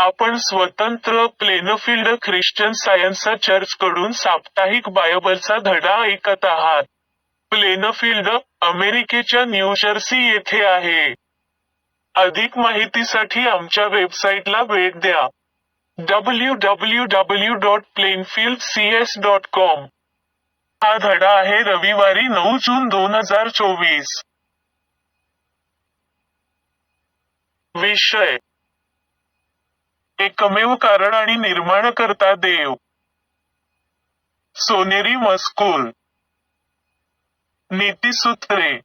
आपण स्वतंत्र Plainfield Christian science church कडून साप्ताहिक बायबलचा धडा ऐकत आहात. प्लेनफील्ड अमेरिकेच्या न्यूजर्सी येथे आहे. अधिक माहितीसाठी आमच्या वेबसाईटला भेट द्या. W W W dot Plainfield C S dot com हा धडा आहे रविवारी नऊ जून दोन हजार चोवीस. विषय एकमेव कारण आणि निर्माण करता देव. सोनेरी मस्कूल. नीतीसूत्रे.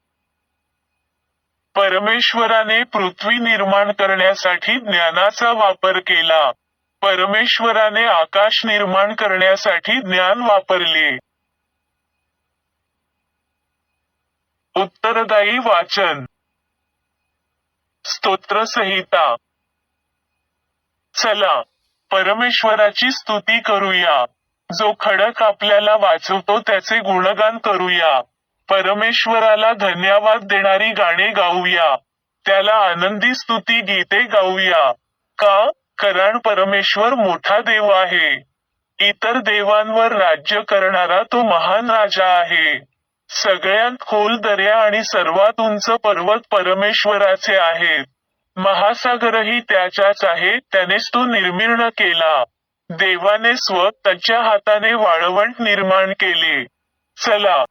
परमेश्वराने पृथ्वी निर्माण करण्यासाठी ज्ञानाचा वापर केला. परमेश्वराने आकाश निर्माण करण्यासाठी ज्ञान वापरले. उत्तरदायी वाचन. स्तोत्रसंहिता. चला परमेश्वराची स्तुती करूया. जो खडक आपल्याला वाचवतो त्याचे गुणगान करूया. परमेश्वराला धन्यवाद देणारी गाणे गाऊया. त्याला आनंदी स्तुती गीते गाऊया. का? कारण परमेश्वर मोठा देव आहे. इतर देवांवर राज्य करणारा तो महान राजा आहे. सगळ्यात खोल दर्या आणि सर्वात उंच पर्वत परमेश्वराचे आहेत. महासागरही त्याच्याच आहे त्यानेच तो निर्मिर्ण केला. देवाने स्वतःच्या हाताने वाळवंट निर्माण केले. चला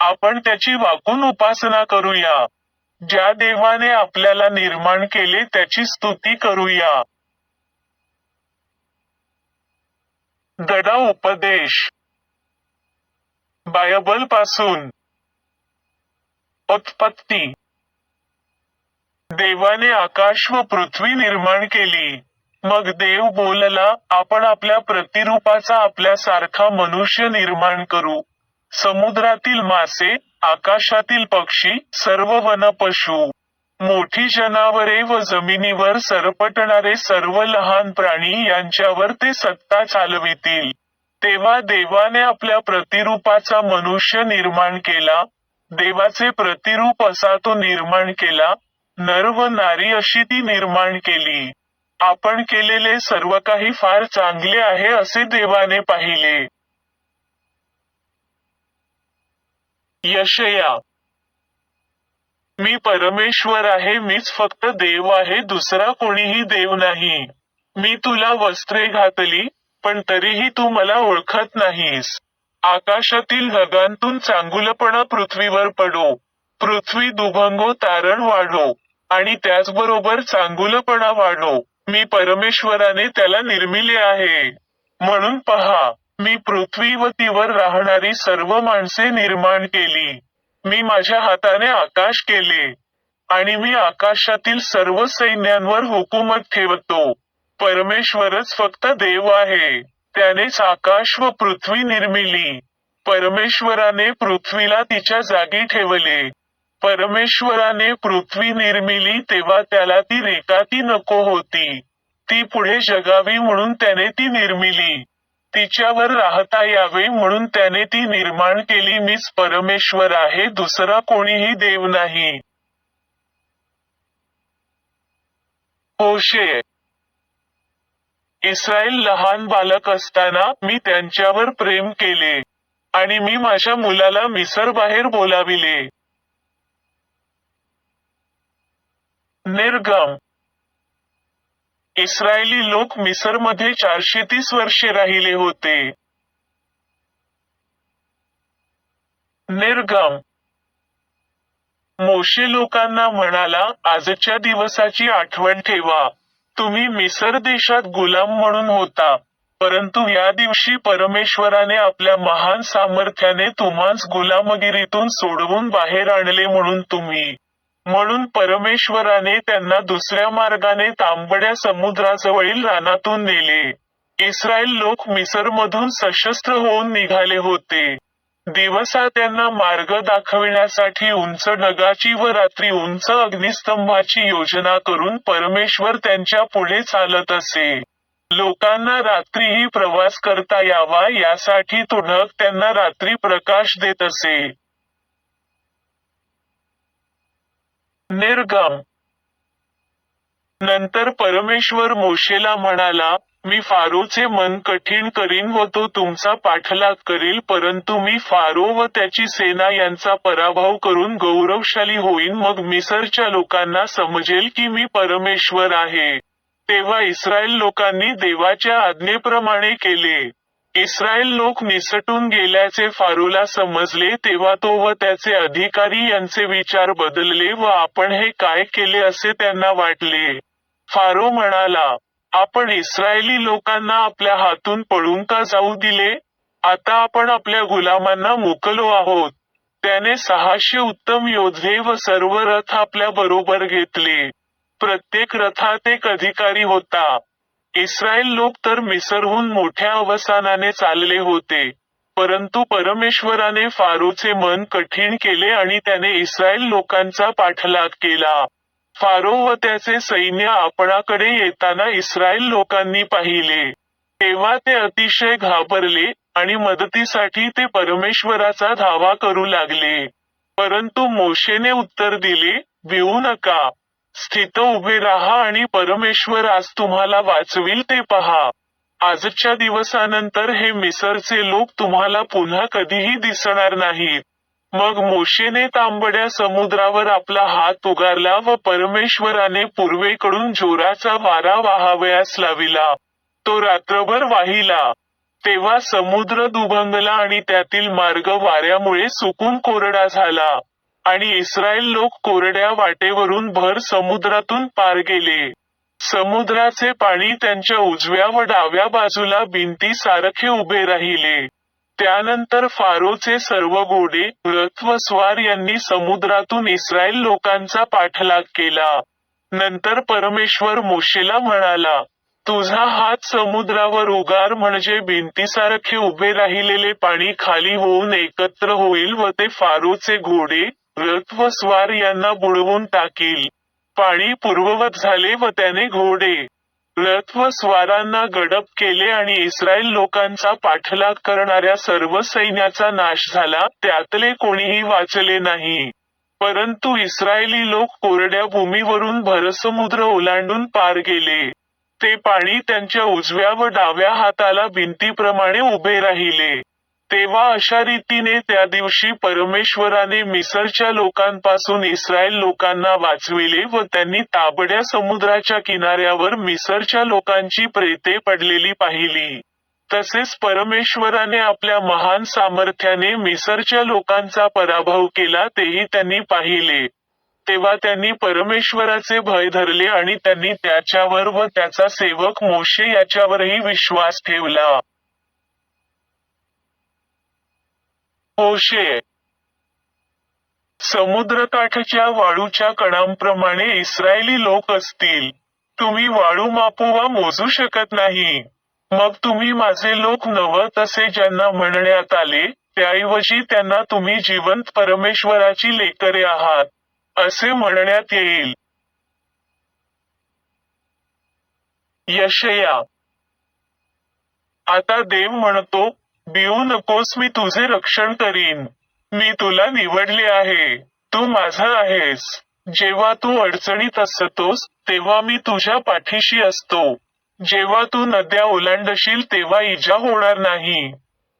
आपण त्याची वाकून उपासना करूया. ज्या देवाने आपल्याला निर्माण केले त्याची स्तुती करूया. गडा उपदेश. बायबलपासून उत्पत्ती. देवाने आकाश व पृथ्वी निर्माण केली. मग देव बोलला आपण आपल्या प्रतिरूपाचा आपल्यासारखा मनुष्य निर्माण करू. समुद्रातील मासे आकाशातील पक्षी सर्व वनपशु मोठी जनावरे व जमिनीवर सरपटणारे सर्व लहान प्राणी यांच्यावर ते सत्ता चालवितील. तेव्हा देवाने आपल्या प्रतिरूपाचा मनुष्य निर्माण केला. देवाचे प्रतिरूप असा तो निर्माण केला. नर व नारी अशी ती निर्माण केली. आपण केलेले सर्व काही फार चांगले आहे असे देवाने पाहिले. यशया मी परमेश्वर आहे मीच फक्त देव आहे दुसरा कोणीही देव नाही. मी तुला वस्त्रे घातली पण तरीही तू मला ओळखत नाहीस. आकाशातील ढगांतून चांगुलपणा पृथ्वीवर पडो. पृथ्वी दुभंगो तारण वाढो. आणि त्याचबरोबर चांगुलपणा वाढो. मी परमेश्वराने त्याला निर्मिले आहे. म्हणून पहा मी पृथ्वीवतीवर राहणारी सर्व माणसे निर्माण केली. मी माझ्या हाताने आकाश केले. आणि मी आकाशातील सर्व सैन्यांवर हुकूमत ठेवतो. परमेश्वरच फक्त देव आहे. त्यानेच आकाश व पृथ्वी निर्मिली. परमेश्वराने पृथ्वीला तिच्या जागी ठेवले. परमेश्वराने पृथ्वी निर्मिली तेव्हा त्याला ती रेखाती नको होती. ती पुढे जगावी म्हणून त्याने ती निर्मिली. तिच्यावर राहता यावे म्हणून त्याने ती निर्माण केली. मीच परमेश्वर आहे दुसरा कोणीही देव नाही. होशे. इस्रायल लहान बालक असताना मी त्यांच्यावर प्रेम केले आणि मी माझ्या मुलाला मिसर बाहेर बोलाविले. निर्गम. इस्रायली लोक मिसरमध्ये चारशे तीस वर्षे राहिले होते. निर्गम. मोशे लोकांना म्हणाला आजच्या दिवसाची आठवण ठेवा. तुम्ही मिसर देशात गुलाम म्हणून होता परंतु या दिवशी परमेश्वराने आपल्या महान सामर्थ्याने तुम्हाच गुलामगिरीतून सोडवून बाहेर आणले म्हणून तुम्ही म्हणून परमेश्वराने त्यांना दुसऱ्या मार्गाने तांबड्या समुद्राजवळील रानातून नेले. इस्रायल लोक मिसरमधून सशस्त्र होऊन निघाले होते. दिवसा त्यांना मार्ग दाखविण्यासाठी उंच ढगाची व रात्री उंच अग्निस्तंभाची योजना करून परमेश्वर त्यांच्या पुढे चालत असे. लोकांना रात्रीही प्रवास करता यावा यासाठी तो ढग त्यांना रात्री प्रकाश देत असे. निर्गम. नंतर परमेश्वर मोशेला म्हणाला मी फारोचे मन कठीण करीन व तो तुमचा पाठलाग करील परंतु मी फारो व त्याची सेना यांचा पराभव करून गौरवशाली होईन मग मिसरच्या लोकांना समजेल की मी परमेश्वर आहे. तेव्हा इस्रायल लोकांनी देवाच्या आज्ञेप्रमाणे केले. इस्रायल लोक निसटून गेल्याचे फारूला समजले तेव्हा तो व त्याचे अधिकारी यांचे विचार बदलले व आपण हे काय केले असे त्यांना वाटले. फारो म्हणाला आपण इस्रायली लोकांना आपल्या हातून पळून का जाऊ दिले? आता आपण आपल्या गुलामांना मोकलो आहोत. त्याने सहाशे उत्तम योद्धे व सर्व रथ आपल्या बरोबर घेतले. प्रत्येक रथात एक अधिकारी होता. इस्रायल लोक तर मिसरहून मोठ्या अवसानाने चालले होते परंतु परमेश्वराने फारोचे मन कठीण केले आणि त्याने इस्रायल लोकांचा पाठलाग केला. फारो व त्याचे सैन्य आपणाकडे येताना इस्रायल लोकांनी पाहिले. तेव्हा ते अतिशय घाबरले आणि मदतीसाठी ते परमेश्वराचा धावा करू लागले. परंतु मोशेने उत्तर दिले भिऊ नका. स्थित उभे राहा आणि परमेश्वर आज तुम्हाला वाचविल ते पहा. आजच्या दिवसानंतर हे मिसरचे लोक तुम्हाला पुन्हा कधीही दिसणार नाहीत. मग मोशेने तांबड्या समुद्रावर आपला हात उगारला व परमेश्वराने पूर्वेकडून जोराचा वारा वाहावयास लाविला. तो रात्रभर वाहिला. तेव्हा समुद्र दुभंगला आणि त्यातील मार्ग वाऱ्यामुळे सुकून कोरडा झाला. आणि इस्रायल लोक कोरड्या वाटेवरून भर समुद्रातून पार गेले. समुद्राचे पाणी त्यांच्या उजव्या व डाव्या बाजूला भिंती सारखे उभे राहिले. त्यानंतर फारोचे सर्व घोडे रथ व स्वार यांनी समुद्रातून इस्रायल लोकांचा पाठलाग केला. नंतर परमेश्वर मोशेला म्हणाला तुझा हात समुद्रावर उगार म्हणजे भिंतीसारखे उभे राहिलेले पाणी खाली होऊन एकत्र होईल व ते फारोचे घोडे रथ व स्वार यांना बुडवून टाकील. पाणी पूर्ववत झाले व त्याने घोडे. रथ व स्वारांना गडप केले आणि इस्रायल लोकांचा पाठलाग करणाऱ्या सर्व सैन्याचा नाश झाला त्यातले कोणीही वाचले नाही. परंतु इस्रायली लोक कोरड्या भूमीवरून भरसमुद्र ओलांडून पार गेले. ते पाणी त्यांच्या उजव्या व डाव्या हाताला भिंतीप्रमाणे उभे राहिले. तेव्हा अशा रीतीने त्या दिवशी परमेश्वराने मिसरच्या लोकांपासून इस्रायल लोकांना वाचविले व त्यांनी ताबड्या समुद्राच्या किनाऱ्यावर मिसरच्या लोकांची प्रेते पडलेली पाहिली. तसेच परमेश्वराने आपल्या महान सामर्थ्याने मिसरच्या लोकांचा पराभव केला तेही त्यांनी पाहिले. तेव्हा त्यांनी परमेश्वराचे भय धरले आणि त्यांनी त्याच्यावर व त्याचा सेवक मोशे याच्यावरही विश्वास ठेवला. होशे समुद्रकाठच्या वाळूच्या कणांप्रमाणे इस्रायली लोक असतील. तुम्ही वाळू मापू वा मोजू शकत नाही. मग तुम्ही माझे लोक नवत असे ज्यांना म्हणण्यात आले त्याऐवजी त्यांना तुम्ही जिवंत परमेश्वराची लेकरे आहात असे म्हणण्यात येईल. यशया. आता देव म्हणतो भिवू नकोस मी तुझे रक्षण करीन. मी तुला निवडले आहे. तू माझा आहेस. जेव्हा तू अडचणीत असतोस तेव्हा मी तुझ्या पाठीशी असतो. जेव्हा तू नद्या ओलांडशील तेव्हा इजा होणार नाही.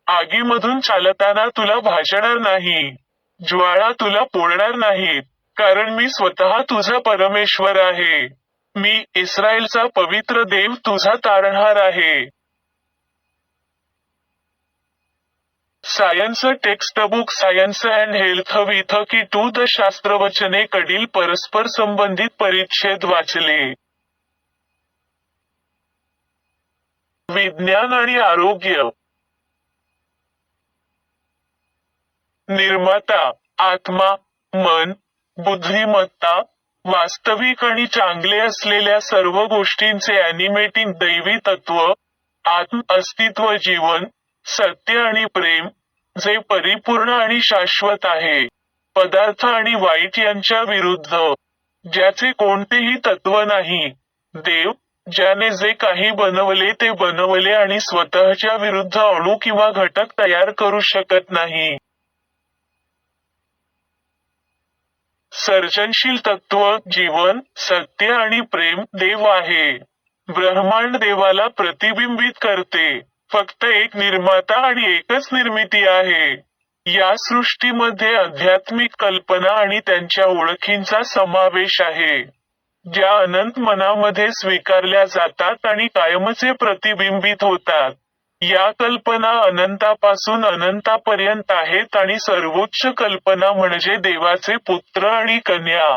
आगीमधून चालताना तुला भाजणार नाही. ज्वाळा तुला पोळणार नाहीत कारण मी स्वतः तुझा परमेश्वर आहे. मी इस्रायलचा पवित्र देव तुझा तारणहार आहे. Science text book science and health with key to the शास्त्रवचने कडील परस्पर संबंधित परिच्छेद वाचले. विज्ञान आणि आरोग्य. निर्माता आत्मा मन बुद्धिमत्ता वास्तविक आणि चांगले असलेल्या सर्व गोष्टींचे अॅनिमेटिंग दैवी तत्व आत्म अस्तित्व जीवन सत्य आणि प्रेम जे परिपूर्ण आणि शाश्वत आहे. पदार्थ आणि वाईट यांच्या विरुद्ध ज्याचे कोणतेही तत्व नाही. देव ज्याने जे काही बनवले ते बनवले आणि स्वतःच्या विरुद्ध अणू किंवा घटक तयार करू शकत नाही. सर्जनशील तत्व जीवन सत्य आणि प्रेम देव आहे. ब्रह्मांड देवाला प्रतिबिंबित करते. फक्त एक निर्माता आणि एकच निर्मिती आहे. या सृष्टीमध्ये आध्यात्मिक कल्पना आणि त्यांच्या ओळखींचा समावेश आहे ज्या अनंत मनामध्ये स्वीकारल्या जातात आणि कायमचे प्रतिबिंबित होतात. या कल्पना अनंतापासून अनंतापर्यंत आहेत आणि सर्वोच्च कल्पना म्हणजे देवाचे पुत्र आणि कन्या.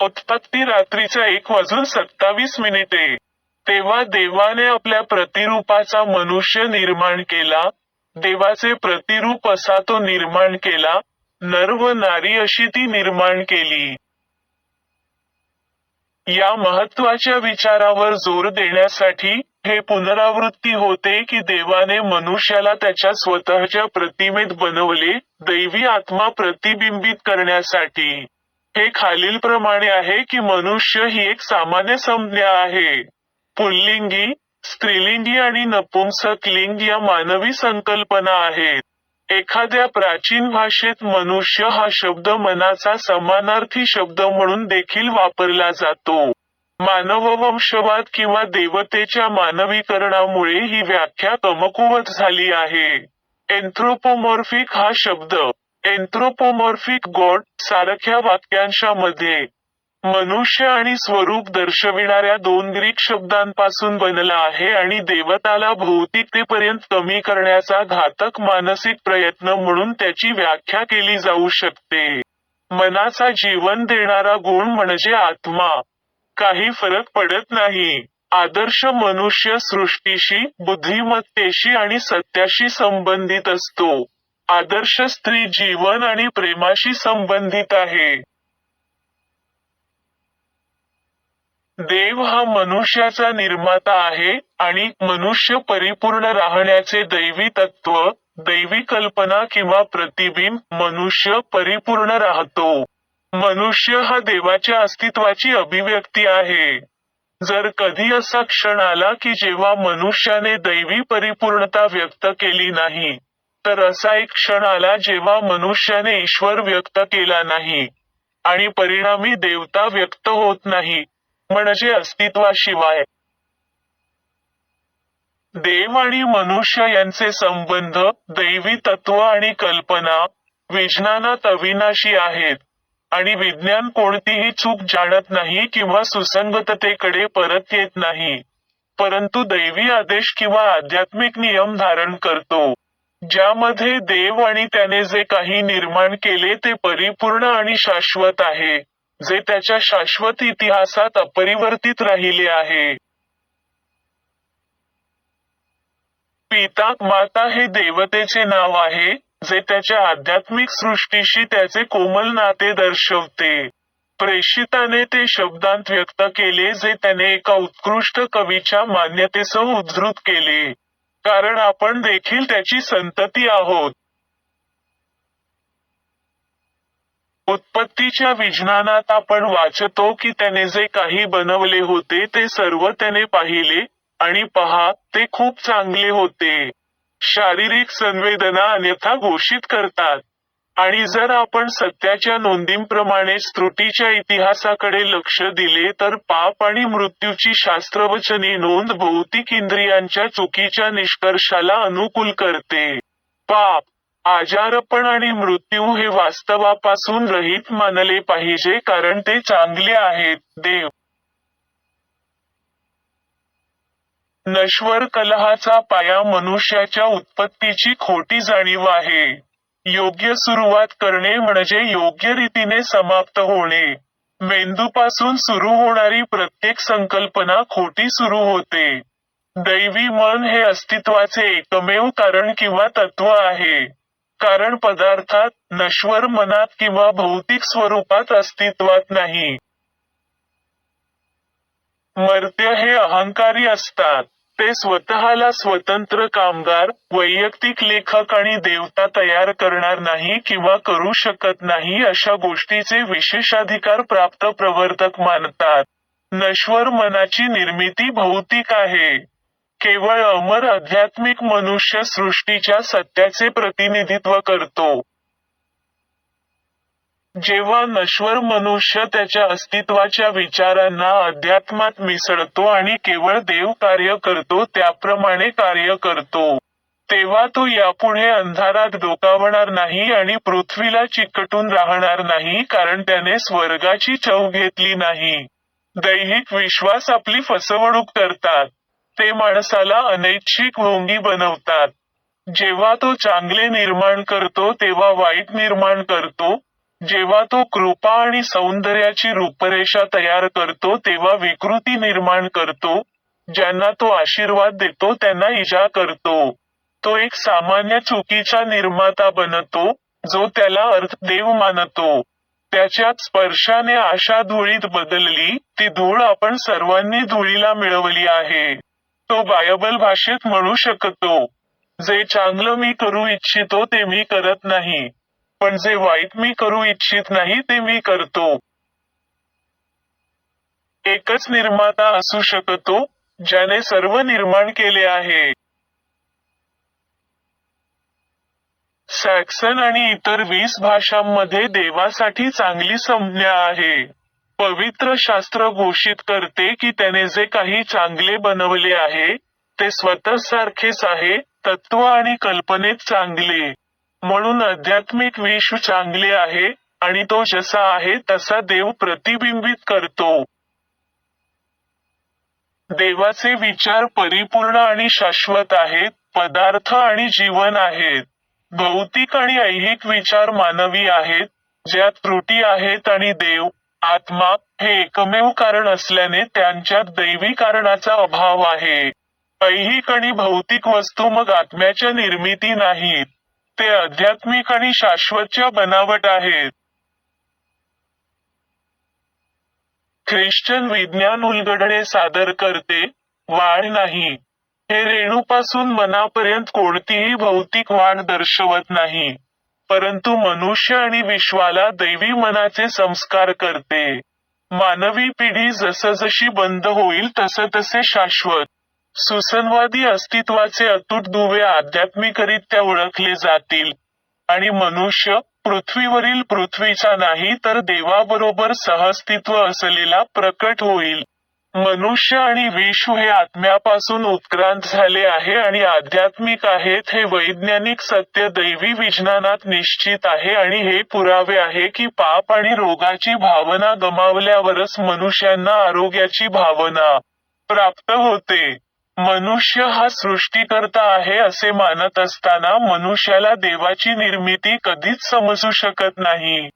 उत्पत्ती रात्रीच्या एक वाजून सत्तावीस मिनिटे. तेव्हा देवाने आपल्या प्रतिरूपाचा मनुष्य निर्माण केला. देवाचे प्रतिरूप असा तो निर्माण केला. नर व नारी अशी ती निर्माण केली. या महत्त्वाच्या विचारावर जोर देण्यासाठी हे पुनरावृत्ती होते की देवाने मनुष्याला त्याच्या स्वतःच्या प्रतिमेत बनवले दैवी आत्मा प्रतिबिंबित करण्यासाठी. हे खालीलप्रमाणे आहे की मनुष्य ही एक सामान्य संज्ञा आहे. पुल्लिंगी स्त्रीलिंगी आणि नपुंसक लिंग या मानवी संकल्पना आहेत. एखाद्या प्राचीन भाषेत मनुष्य हा शब्द मनाचा समानार्थी शब्द म्हणून देखील वापरला जातो. मानववंशवाद किंवा देवतेच्या मानवीकरणामुळे ही व्याख्या कमकुवत झाली आहे. एन्थ्रोपोमॉर्फिक हा शब्द एन्थ्रोपोमॉर्फिक गॉड सारख्या वाक्यांशामध्ये मनुष्य आणि स्वरूप दर्शविणाऱ्या दोन ग्रीक शब्दांपासून बनला आहे आणि देवताला भौतिकतेपर्यंत कमी करण्याचा घातक मानसिक प्रयत्न म्हणून त्याची व्याख्या केली जाऊ शकते. मनाचा जीवन देणारा गुण म्हणजे आत्मा. काही फरक पडत नाही. आदर्श मनुष्य सृष्टीशी बुद्धिमत्तेशी आणि सत्याशी संबंधित असतो. आदर्श स्त्री जीवन आणि प्रेमाशी संबंधित आहे. देव हा मनुष्याचा निर्माता आहे आणि मनुष्य परिपूर्ण राहण्याचे दैवी तत्व दैवी कल्पना किंवा प्रतिबिंब मनुष्य परिपूर्ण राहतो. मनुष्य हा देवाच्या अस्तित्वाची अभिव्यक्ती आहे. जर कधी असा क्षण आला की जेव्हा मनुष्याने दैवी परिपूर्णता व्यक्त केली नाही तर असा एक क्षण आला जेव्हा मनुष्याने ईश्वर व्यक्त केला नाही आणि परिणामी देवता व्यक्त होत नाही. म्हणजे अस्तित्वाशिवाय. देव आणि मनुष्य यांचे संबंध दैवी तत्व आणि कल्पना विज्ञानात अविनाशी आहेत. आणि विज्ञान कोणतीही चूक जाणत नाही किंवा सुसंगततेकडे परत येत नाही. परंतु दैवी आदेश किंवा आध्यात्मिक नियम धारण करतो. ज्यामध्ये देव आणि त्याने जे काही निर्माण केले ते परिपूर्ण आणि शाश्वत आहे. जे त्याच्या शाश्वत इतिहासात अपरिवर्तित राहिले आहे. पिता माता हे देवतेचे नाव आहे जे त्याच्या आध्यात्मिक सृष्टीशी त्याचे कोमल नाते दर्शवते. प्रेषिताने ते शब्दांत व्यक्त केले जे त्याने एका उत्कृष्ट कवीच्या मान्यतेसह उद्धृत केले. कारण आपण देखील त्याची संतती आहोत. उत्पत्तीच्या विज्ञानात आपण वाचतो की त्याने जे काही बनवले होते ते सर्व त्याने पाहिले आणि पहा ते खूप चांगले होते. शारीरिक संवेदना अन्यथा घोषित करतात. आणि जर आपण सत्याच्या नोंदींप्रमाणेच त्रुटीच्या इतिहासाकडे लक्ष दिले तर पाप आणि मृत्यूची शास्त्रवचनी नोंद भौतिक इंद्रियांच्या चुकीच्या निष्कर्षाला अनुकूल करते. पाप आजारपण आणि मृत्यू हे वास्तवापासून रहित मानले पाहिजे कारण ते चांगले आहेत देव. नश्वर कलहाचा पाया मनुष्याच्या उत्पत्तीची खोटी जाणीव आहे. योग्य सुरुवात करणे म्हणजे योग्य रीतीने समाप्त होणे. मेंदूपासून सुरू होणारी प्रत्येक संकल्पना खोटी सुरू होते. दैवी मन हे अस्तित्वाचे एकमेव कारण किंवा तत्व आहे. कारण पदार्थात नश्वर मनात किंवा भौतिक स्वरूपात अस्तित्वात नाही. मर्त्य हे अहंकारी असतात. ते स्वतःला स्वतंत्र कामगार वैयक्तिक लेखक आणि देवता तयार करणार नाही किंवा करू शकत नाही अशा गोष्टीचे विशेषाधिकार प्राप्त प्रवर्तक मानतात. नश्वर मनाची निर्मिती भौतिक आहे. केवळ अमर आध्यात्मिक मनुष्य सृष्टीच्या सत्याचे प्रतिनिधित्व करतो. जेव्हा नश्वर मनुष्य त्याच्या अस्तित्वाच्या विचारांना अध्यात्मात मिसळतो आणि केवळ देव कार्य करतो त्याप्रमाणे कार्य करतो. तेव्हा तो यापुढे अंधारात डोकावणार नाही आणि पृथ्वीला चिकटून राहणार नाही कारण त्याने स्वर्गाची चव घेतली नाही. दैहिक विश्वास आपली फसवणूक करतात. ते माणसाला अनैच्छिक भोंगी बनवतात. जेव्हा तो चांगले निर्माण करतो तेव्हा वाईट निर्माण करतो. जेव्हा तो कृपा आणि सौंदर्याची रूपरेषा तयार करतो तेव्हा विकृती निर्माण करतो. ज्यांना तो आशीर्वाद देतो त्यांना इजा करतो. तो एक सामान्य चुकीचा निर्माता बनतो जो त्याला अर्थ देव मानतो. त्याच्या स्पर्शाने आशा धुळीत बदलली ती धूळ आपण सर्वांनी धुळीला मिळवली आहे. तो बायबल भाषेत म्हणू शकतो. जे चांगलं मी करू इच्छितो ते मी करत नाही. पण जे वाईट मी करू इच्छित नाही ते मी करतो. एकच निर्माता असू शकतो ज्याने सर्व निर्माण केले आहे. सॅक्सन आणि इतर वीस भाषांमध्ये देवासाठी चांगली संज्ञा आहे. पवित्र शास्त्र घोषित करते की त्याने जे काही चांगले बनवले आहे ते स्वतः सारखेच आहे तत्व आणि कल्पनेत चांगले. म्हणून आध्यात्मिक विश्व चांगले आहे आणि तो जसा आहे तसा देव प्रतिबिंबित करतो. देवाचे विचार परिपूर्ण आणि शाश्वत आहेत पदार्थ आणि जीवन आहेत. भौतिक आणि ऐहिक विचार मानवी आहेत ज्यात त्रुटी आहेत आणि देव आत्मा हे एकमेव कारण असल्याने त्यांच्यात दैवी कारणाचा अभाव आहे. ऐहिक आणि भौतिक वस्तू मग आत्म्याच्या निर्मिती नाहीत. ते आध्यात्मिक आणि शाश्वतच्या बनावट आहेत. ख्रिश्चन विज्ञान उलगडणे सादर करते वाढ नाही. हे रेणूपासून मनापर्यंत कोणतीही भौतिक वाढ दर्शवत नाही. परंतु मनुष्य आणि विश्वाला दैवी मनाचे संस्कार करते. मानवी पिढी जसजशी बंद होईल तसे तसे शाश्वत. सुसंवादी अस्तित्वाचे अतूट दुवे आध्यात्मिकरित्या ओळखले जातील. आणि मनुष्य पृथ्वीवरील पृथ्वीचा नाही तर देवाबरोबर सहअस्तित्व असलेला प्रकट होईल. मनुष्य आणि विश्व हे आत्म्यापासून उत्क्रांत झाले आहे आणि आध्यात्मिक आहेत हे वैज्ञानिक सत्य दैवी विज्ञानात निश्चित आहे आणि हे पुरावे आहे की पाप आणि रोगाची भावना गमावल्यावरच मनुष्यांना आरोग्याची भावना प्राप्त होते. मनुष्य हा सृष्टीकर्ता आहे असे मानत असताना मनुष्याला देवाची निर्मिती कधीच समजू शकत नाही.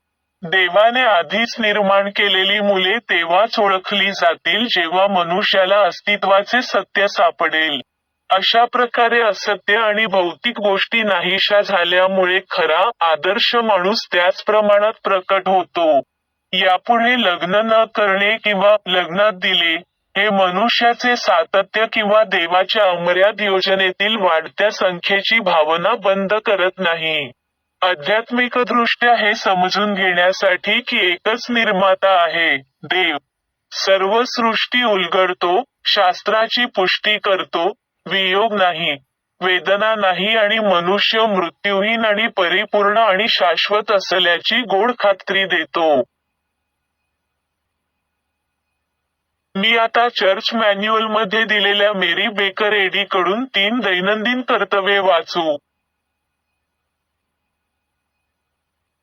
देवाने आधीच निर्माण केलेली मुले तेव्हाच ओळखली जातील जेव्हा मनुष्याला अस्तित्वाचे सत्य सापडेल. अशा प्रकारे असत्य आणि भौतिक गोष्टी नाहीशा झाल्यामुळे खरा आदर्श माणूस त्याच प्रमाणात प्रकट होतो. यापुढे लग्न न करणे किंवा लग्नात दिले हे मनुष्याचे सातत्य किंवा देवाच्या अमर्याद योजनेतील वाढत्या संख्येची भावना बंद करत नाही. आध्यात्मिकदृष्ट्या हे समजून घेण्यासाठी की एकच निर्माता आहे देव. सर्व सृष्टी उलगडतो शास्त्राची पुष्टी करतो वियोग नाही वेदना नाही आणि मनुष्य मृत्यूहीन आणि परिपूर्ण आणि शाश्वत असल्याची गोड खात्री देतो. मी आता चर्च मॅन्युअलमध्ये दिलेल्या मेरी बेकर एडी कडून तीन दैनंदिन कर्तव्ये वाचू.